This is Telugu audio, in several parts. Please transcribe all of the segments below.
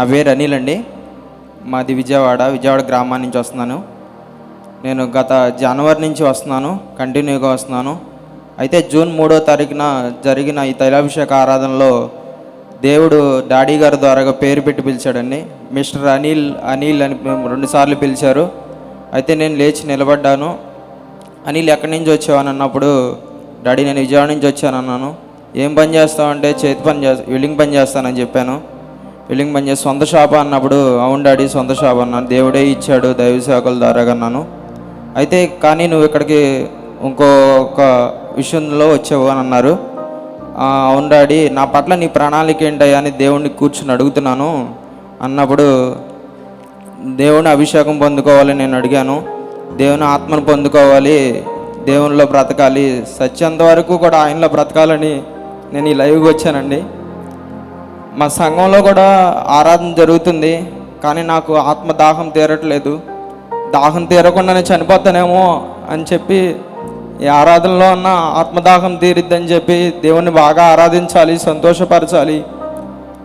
నా పేరు అనిల్ అండి. మాది విజయవాడ విజయవాడ గ్రామం నుంచి వస్తున్నాను. నేను గత జనవరి నుంచి వస్తున్నాను కంటిన్యూగా వస్తున్నాను. అయితే జూన్ మూడో తారీఖున జరిగిన ఈ తైలాభిషేక ఆరాధనలో దేవుడు డాడీ గారి ద్వారా పేరు పెట్టి పిలిచాడండి. మిస్టర్ అనిల్ అనిల్ అని రెండుసార్లు పిలిచారు. అయితే నేను లేచి నిలబడ్డాను. అనిల్ ఎక్కడి నుంచి వచ్చావని అన్నప్పుడు డాడీ నేను విజయవాడ నుంచి వచ్చాను అన్నాను. ఏం పని చేస్తావు? అంటే చేతి పని చేస్తా వెల్డింగ్ పని చేస్తానని చెప్పాను. బిల్లింగ్ పని చేసి సొంత షాప్ అన్నప్పుడు అవును డాడీ సొంత షాప్ అన్నాను. దేవుడే ఇచ్చాడు దైవ సేవకుల ద్వారాగన్నాను అయితే కానీ నువ్వు ఇక్కడికి ఇంకొక విషయంలో వచ్చావు అని అన్నారు. అవును డాడీ నా పట్ల నీ ప్రణాళిక ఏంటయ్యా అని దేవుణ్ణి కూర్చుని అడుగుతున్నాను. అన్నప్పుడు దేవుని అభిషేకం పొందుకోవాలని నేను అడిగాను. దేవుని ఆత్మను పొందుకోవాలి. దేవునిలో బ్రతకాలి. సత్యంత వరకు కూడా ఆయనలో బ్రతకాలని నేను ఈ లైవ్కి వచ్చానండి. మా సంఘంలో కూడా ఆరాధన జరుగుతుంది కానీ నాకు ఆత్మ దాహం తీరట్లేదు. దాహం తీరకుండా నేను చనిపోతానేమో అని చెప్పి ఈ ఆరాధనలో ఉన్న ఆత్మదాహం తీరిద్దని చెప్పి దేవుణ్ణి బాగా ఆరాధించాలి సంతోషపరచాలి.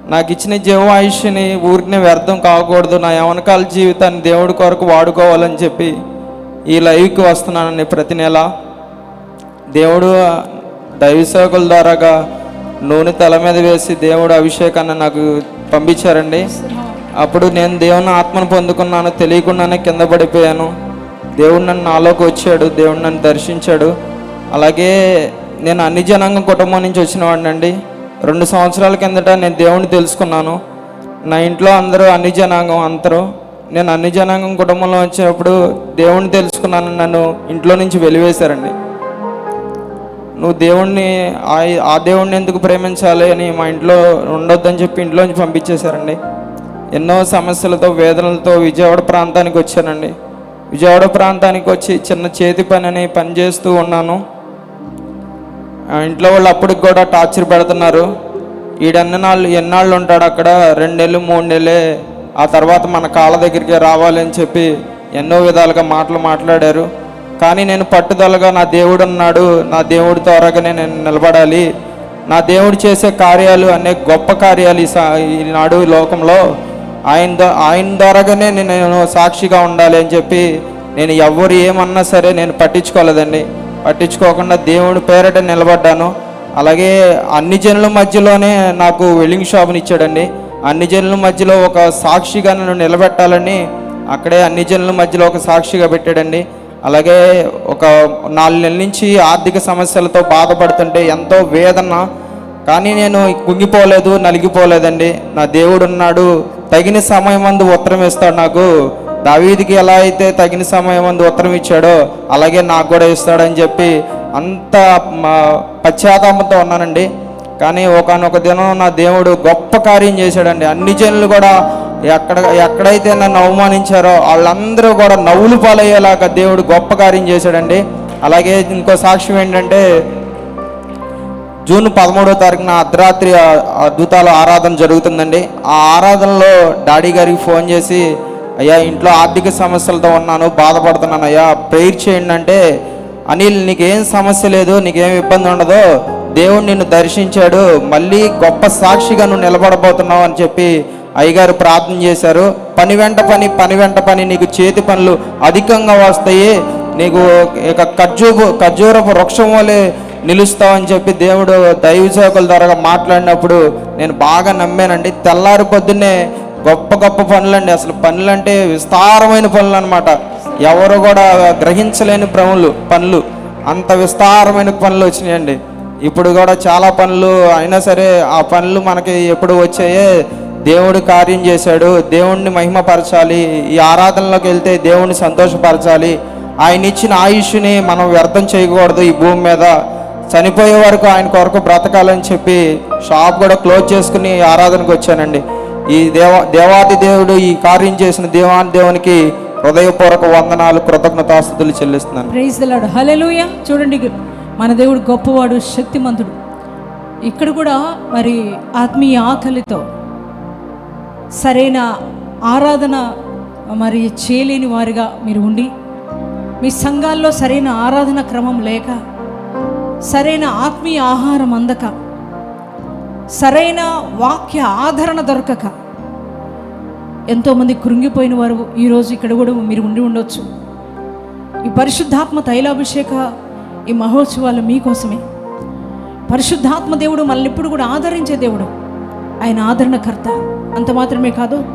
నాకు ఇచ్చిన జీవాయుష్ని ఊరిని వ్యర్థం కాకూడదు నా యవనకాల జీవితాన్ని దేవుడి కొరకు వాడుకోవాలని చెప్పి ఈ లైవ్కి వస్తున్నానండి ప్రతి నెల. దేవుడు దైవ సేవకుల ద్వారాగా నూనె తల మీద వేసి దేవుడు అభిషేకాన్ని నాకు పంపించారండి. అప్పుడు నేను దేవుని ఆత్మను పొందుకున్నాను తెలియకుండానే కింద పడిపోయాను. దేవుడు నన్ను నాలోకి వచ్చాడు దేవుడు నన్ను దర్శించాడు. అలాగే నేను అన్ని జనాంగం కుటుంబం నుంచి వచ్చిన వాడినండి. రెండు సంవత్సరాల కిందట నేను దేవుణ్ణి తెలుసుకున్నాను. నా ఇంట్లో అందరూ అన్ని జనాంగం అందరూ నేను అన్ని జనాంగం కుటుంబంలో వచ్చినప్పుడు దేవుణ్ణి తెలుసుకున్నాను నన్ను ఇంట్లో నుంచి వెలివేశారండి. నువ్వు దేవుణ్ణి ఆ దేవుణ్ణి ఎందుకు ప్రేమించాలి అని మా ఇంట్లో ఉండొద్దని చెప్పి ఇంట్లోంచి పంపించేశారండి. ఎన్నో సమస్యలతో వేదనలతో విజయవాడ ప్రాంతానికి వచ్చానండి. విజయవాడ ప్రాంతానికి వచ్చి చిన్న చేతి పని అని పని చేస్తూ ఉన్నాను. ఆ ఇంట్లో వాళ్ళు అప్పటికి కూడా టార్చర్ పెడుతున్నారు. ఈడన్న నాళ్ళు ఎన్నాళ్ళు ఉంటాడు అక్కడ? రెండు నెలలు మూడు నెలలే ఆ తర్వాత మన కాళ్ళ దగ్గరికి రావాలి అని చెప్పి ఎన్నో విధాలుగా మాటలు మాట్లాడారు. కానీ నేను పట్టుదలగా నా దేవుడు ఉన్నాడు నా దేవుడి ద్వారాగానే నేను నిలబడాలి. నా దేవుడు చేసే కార్యాలు అనేక గొప్ప కార్యాలు ఈ సా- ఈనాడు ఈ లోకంలో. ఆయన ఆయన ద్వారాగానే నేను సాక్షిగా ఉండాలి అని చెప్పి నేను ఎవరు ఏమన్నా సరే నేను పట్టించుకోలేదండి. పట్టించుకోకుండా దేవుడి పేరట నిలబడ్డాను. అలాగే అన్ని జనుల మధ్యలోనే నాకు వెల్డింగ్ షాప్ని ఇచ్చాడండి. అన్ని జనుల మధ్యలో ఒక సాక్షిగా నన్ను నిలబెట్టాలని అక్కడే అన్ని జనుల మధ్యలో ఒక సాక్షిగా పెట్టాడండి. అలాగే ఒక నాలుగు నెలల నుంచి ఆర్థిక సమస్యలతో బాధపడుతుంటే ఎంతో వేదన. కానీ నేను కుంగిపోలేదు నలిగిపోలేదండి. నా దేవుడు ఉన్నాడు తగిన సమయం మందు ఉత్తరం ఇస్తాడు నాకు. దావీదికి ఎలా అయితే తగిన సమయం మందు ఉత్తరం ఇచ్చాడో అలాగే నాకు కూడా ఇస్తాడని చెప్పి అంత పశ్చాత్తాపంతో ఉన్నానండి. కానీ ఒకనొక దినం నా దేవుడు గొప్ప కార్యం చేశాడండి. అన్ని జనులు కూడా ఎక్కడ ఎక్కడైతే నన్ను అవమానించారో వాళ్ళందరూ కూడా నవ్వులు పాలయ్యేలాగా దేవుడు గొప్ప కార్యం చేశాడండి. అలాగే ఇంకో సాక్ష్యం ఏంటంటే జూన్ పదమూడో తారీఖున అర్ధరాత్రి అద్భుతాల ఆరాధన జరుగుతుందండి. ఆ ఆరాధనలో డాడీ గారికి ఫోన్ చేసి అయ్యా ఇంట్లో ఆర్థిక సమస్యలతో ఉన్నాను బాధపడుతున్నాను అయ్యా ప్రేయర్ చేయండి అంటే అనిల్ నీకేం సమస్య లేదు నీకేం ఇబ్బంది ఉండదు దేవుడు నిన్ను దర్శించాడు మళ్ళీ గొప్ప సాక్షిగా నువ్వు నిలబడబోతున్నావు అని చెప్పి అయ్యగారు ప్రార్థన చేశారు. పని వెంట పని పని వెంట పని నీకు చేతి పనులు అధికంగా వస్తాయి. నీకు ఇక ఖర్జూపు ఖర్జూరపు వృక్షం వలె నిలుస్తావని చెప్పి దేవుడు దైవ సేవకుల ద్వారా మాట్లాడినప్పుడు నేను బాగా నమ్మానండి. తెల్లారి పొద్దున్నే గొప్ప గొప్ప పనులండి. అసలు పనులు అంటే విస్తారమైన పనులు అనమాట ఎవరు కూడా గ్రహించలేని పనులు పనులు. అంత విస్తారమైన పనులు వచ్చినాయండి. ఇప్పుడు కూడా చాలా పనులు అయినా సరే ఆ పనులు మనకి ఎప్పుడు వచ్చాయే దేవుడు కార్యం చేశాడు. దేవుణ్ణి మహిమపరచాలి. ఈ ఆరాధనలోకి వెళ్తే దేవుణ్ణి సంతోషపరచాలి. ఆయన ఇచ్చిన ఆయుష్ని మనం వ్యర్థం చేయకూడదు ఈ భూమి మీద. చనిపోయే వరకు ఆయన కొరకు బ్రతకాలని చెప్పి షాప్ కూడా క్లోజ్ చేసుకుని ఆరాధనకు వచ్చానండి. ఈ దేవ దేవాది దేవుడు ఈ కార్యం చేసిన దేవాది దేవునికి హృదయపూర్వక వందనాలు కృతజ్ఞతాస్థుతులు చెల్లిస్తున్నాను. ప్రైజ్ దలాడు హలెలుయ చూడండి మన దేవుడు గొప్పవాడు శక్తిమంతుడు. ఇక్కడ కూడా మరి ఆత్మీయ ఆకలితో సరైన ఆరాధన మరి చేయలేని వారిగా మీరు ఉండి మీ సంఘాల్లో సరైన ఆరాధన క్రమం లేక సరైన ఆత్మీయ ఆహారం అందక సరైన వాక్య ఆదరణ దొరకక ఎంతోమంది కృంగిపోయిన వారు ఈరోజు ఇక్కడ కూడా మీరు ఉండి ఉండొచ్చు. ఈ పరిశుద్ధాత్మ తైలాభిషేక ఈ మహోత్సవాలు మీకోసమే. పరిశుద్ధాత్మ దేవుడు మనల్ని ఇప్పుడు కూడా ఆదరించే దేవుడు. ఆయన ఆదరణకర్త. అంత మాత్రమే కాదు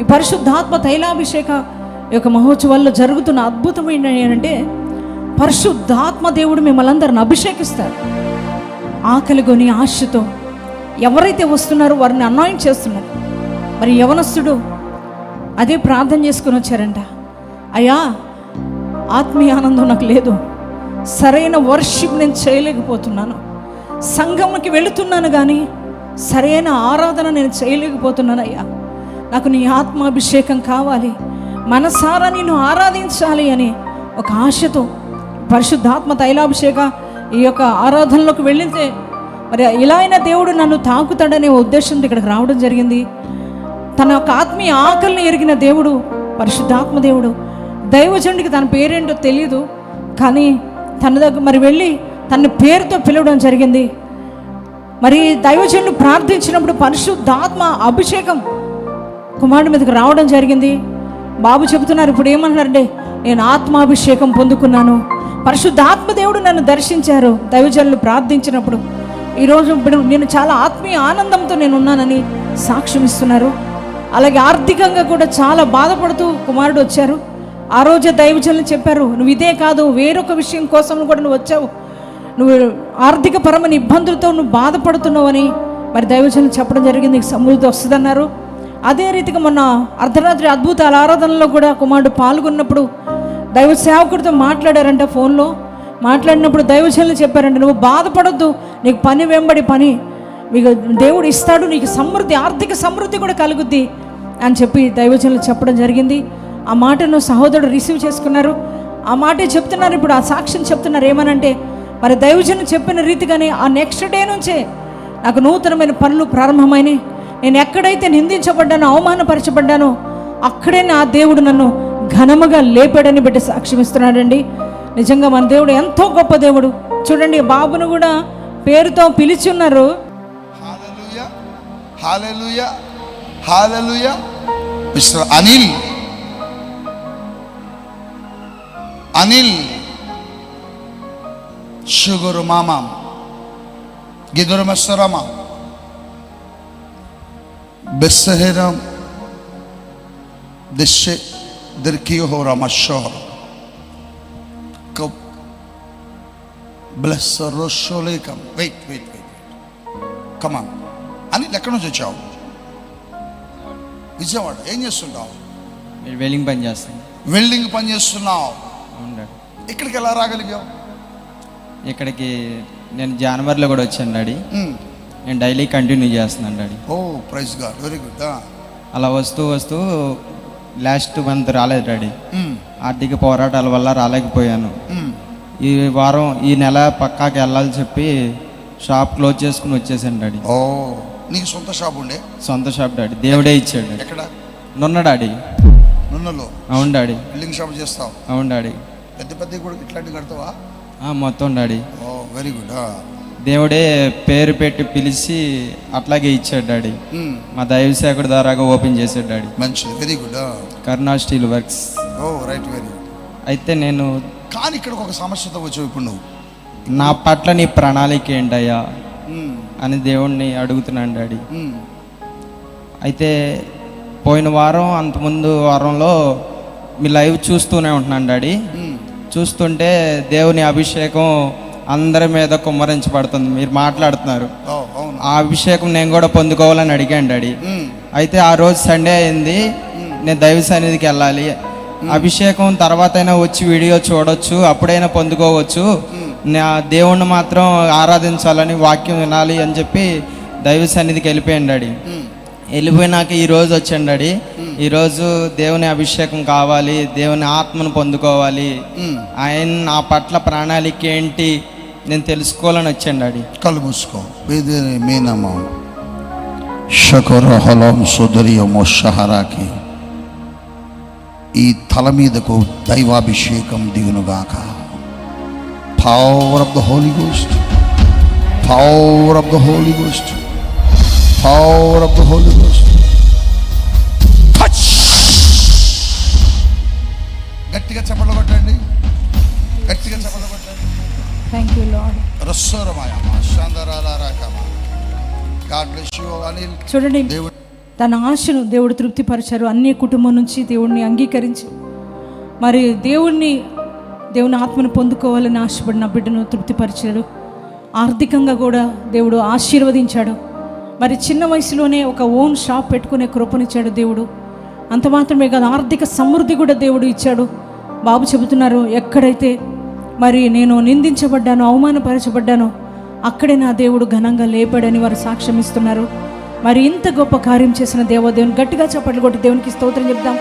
ఈ పరిశుద్ధాత్మ తైలాభిషేక ఈ యొక్క మహోత్సవాల్లో జరుగుతున్న అద్భుతమైన ఏంటంటే పరిశుద్ధాత్మ దేవుడు మిమ్మల్ని అందరిని అభిషేకిస్తారు. ఆకలి కొని ఆశతో ఎవరైతే వస్తున్నారో వారిని అన్నాయం చేస్తున్నారు. మరి యవనస్తుడు అదే ప్రార్థన చేసుకుని వచ్చారంట. అయ్యా ఆత్మీయ ఆనందం నాకు లేదు. సరైన వర్షిప్ నేను చేయలేకపోతున్నాను. సంఘంకి వెళుతున్నాను కానీ సరైన ఆరాధన నేను చేయలేకపోతున్నాను అయ్యా నాకు నీ ఆత్మాభిషేకం కావాలి. మనసారా నేను ఆరాధించాలి అని ఒక ఆశతో పరిశుద్ధాత్మ తైలాభిషేక ఈ యొక్క ఆరాధనలోకి వెళ్ళితే మరి ఇలా అయినా దేవుడు నన్ను తాకుతాడనే ఉద్దేశంతో ఇక్కడికి రావడం జరిగింది. తన యొక్క ఆత్మీయ ఆకలిని ఎరిగిన దేవుడు పరిశుద్ధాత్మ దేవుడు దైవజనుడికి తన పేరేంటో తెలియదు కానీ తన దగ్గర మరి వెళ్ళి తన పేరుతో పిలవడం జరిగింది. మరి దైవజనులు ప్రార్థించినప్పుడు పరిశుద్ధాత్మ అభిషేకం కుమారుడి మీదకి రావడం జరిగింది. బాబు చెబుతున్నారు ఇప్పుడు ఏమన్నారంటే నేను ఆత్మాభిషేకం పొందుకున్నాను. పరిశుద్ధాత్మ దేవుడు నన్ను దర్శించారు దైవజనులు ప్రార్థించినప్పుడు. ఈరోజు ఇప్పుడు నేను చాలా ఆత్మీయ ఆనందంతో నేను ఉన్నానని సాక్ష్యం ఇస్తున్నారు. అలాగే ఆర్థికంగా కూడా చాలా బాధపడుతూ కుమారుడు వచ్చారు. ఆ రోజే దైవజనులు చెప్పారు నువ్వు ఇదే కాదు వేరొక విషయం కోసం కూడా నువ్వు వచ్చావు. నువ్వు ఆర్థిక పరమైన ఇబ్బందులతో నువ్వు బాధపడుతున్నావని మరి దైవజనులు చెప్పడం జరిగింది. నీకు సమృద్ధి వస్తుందన్నారు. అదే రీతిగా మొన్న అర్ధరాత్రి అద్భుతాల ఆరాధనలో కూడా కుమారుడు పాల్గొన్నప్పుడు దైవ సేవకుడితో మాట్లాడారంట ఫోన్లో. మాట్లాడినప్పుడు దైవజనులు చెప్పారంట నువ్వు బాధపడొద్దు. నీకు పని వెంబడి పని. మీకు దేవుడు ఇస్తాడు. నీకు సమృద్ధి ఆర్థిక సమృద్ధి కూడా కలుగుద్ది. అని చెప్పి దైవజనులు చెప్పడం జరిగింది. ఆ మాటను సహోదరుడు రిసీవ్ చేసుకున్నారు. ఆ మాటే చెప్తున్నారు. ఇప్పుడు ఆ సాక్ష్యం చెప్తున్నారు ఏమనంటే మరి దైవజను చెప్పిన రీతిగానే ఆ నెక్స్ట్ డే నుంచే నాకు నూతనమైన పనులు ప్రారంభమైనాయి. నేను ఎక్కడైతే నిందించబడ్డానో అవమానపరచబడ్డానో అక్కడే నా దేవుడు నన్ను ఘనముగా లేపాడని బట్టి సాక్ష్యమిస్తున్నాడండి. నిజంగా మన దేవుడు ఎంతో గొప్ప దేవుడు. చూడండి బాబును కూడా పేరుతో పిలిచి ఉన్నారు Hallelujah. Anil Anil Mr. Anil. Anil. Suguru mama. Giduru masarama. Besahiram. Deshe dirkiyo ho ramashor. Kub. Bless Rosholekam. Wait, wait, wait. Come on అని ఎక్కడి నుంచి వచ్చావు విజయవాడ ఏం చేస్తుంటావు మీరు వెల్లింగ్ పని చేస్తాను వెల్డింగ్ పని చేస్తున్నావు అవును డాడీ ఇక్కడికి ఎలా రాగలిగావు ఇక్కడికి నేను జనవరిలో కూడా వచ్చాను డాడీ. నేను డైలీ కంటిన్యూ చేస్తున్నాను daddy. Oh praise God. Very good. అలా వస్తూ వస్తూ లాస్ట్ మంత్ రాలేదు డాడీ. ఆర్థిక పోరాటాల వల్ల రాలేకపోయాను. ఈ వారం ఈ నెల పక్కాకి వెళ్ళాలి చెప్పి షాప్ క్లోజ్ చేసుకుని వచ్చేసాను డాడీ. ఓ నీకు సొంత షాప్ ఉండే? సొంత షాప్ డాడీ. దేవుడే ఇచ్చాడు ఎక్కడ? నున్న డాడీ. నున్నలో? అవును డాడీ. బిల్డింగ్ షాప్ చేస్తావు? అవును డాడీ. పెద్ద పెద్ద కూడా ఇట్లాంటివి కడతావా? మొత్తం డాడీ. ఓ వెరీ గుడ్ దేవుడే పేరు పెట్టి పిలిచి అట్లాగే ఇచ్చాడు డాడీ. మా దైవ సేవకుడి ద్వారాగా ఓపెన్ చేశాడు డాడీ. మంచిది very good Karuna steel works. Oh right very good. అయితే నేను కానీ ఇక్కడికి ఒక సమస్యతో వచ్చావు ఇప్పుడు నువ్వు. నా పట్ల నీ ప్రణాళిక ఏంటయ్యా. అని దేవుణ్ణి అడుగుతున్నాను డాడీ. అయితే పోయిన వారం అంతకుముందు వారంలో మీ లైవ్ చూస్తూనే ఉంటున్నాను డాడీ. చూస్తుంటే దేవుని అభిషేకం అందరి మీద కుమ్మరించబడుతుంది. మీరు మాట్లాడుతున్నారు. ఆ అభిషేకం నేను కూడా పొందుకోవాలని అడిగాను డాడీ. అయితే ఆ రోజు సండే అయింది. నేను దైవ సన్నిధికి వెళ్ళాలి. అభిషేకం తర్వాత అయినా వచ్చి వీడియో చూడొచ్చు అప్పుడైనా పొందుకోవచ్చు. నా దేవుణ్ణి మాత్రం ఆరాధించాలని వాక్యం వినాలి అని చెప్పి దైవ సన్నిధికి వెళ్ళిపోయాను డాడీ. వెళ్ళిపోయినాక ఈ రోజు వచ్చాను డాడీ. ఈరోజు దేవుని అభిషేకం కావాలి దేవుని ఆత్మను పొందుకోవాలి. ఆయన నా పట్ల ప్రణాళిక ఏంటి నేను తెలుసుకోవాలని వచ్చాను డాడీ. కళ్ళు మూసుకో. వేదిని మీనమా. షకర హలం సుదరియమో షహరాకి ఈ తల మీదకు దైవాభిషేకం దిగునుగాక. Power of the holy ghost power of the holy ghost power of the holy ghost touch గట్టిగా చప్పట్లు కొట్టండి. గట్టిగా చప్పట్లు కొట్టండి. థ్యాంక్ యూ రస్సోరమాయమ్మ శాందరాలారాకమ్మ గాడ్ బ్లెస్ యూ అనిల్ చూడండి దేవుడు తన ఆశను దేవుడు తృప్తిపరిచారు. అన్ని కుటుంబం నుంచి దేవుడిని అంగీకరించి. మరి దేవుణ్ణి దేవుని ఆత్మను పొందుకోవాలని ఆశపడిన బిడ్డను తృప్తిపరిచాడు ఆర్థికంగా కూడా దేవుడు ఆశీర్వదించాడు. మరి చిన్న వయసులోనే ఒక ఓన్ షాప్ పెట్టుకునే కృపనిచ్చాడు దేవుడు. అంత మాత్రమే కాదు ఆర్థిక సమృద్ధి కూడా దేవుడు ఇచ్చాడు. బాబు చెబుతున్నారు ఎక్కడైతే మరి నేను నిందించబడ్డానో అవమానపరచబడ్డానో అక్కడే నా దేవుడు ఘనంగా లేపాడని వారు సాక్ష్యం ఇస్తున్నారు. మరి ఇంత గొప్ప కార్యం చేసిన దేవదేవుని గట్టిగా చప్పట్లు కొట్టి దేవునికి స్తోత్రం చెప్దాం.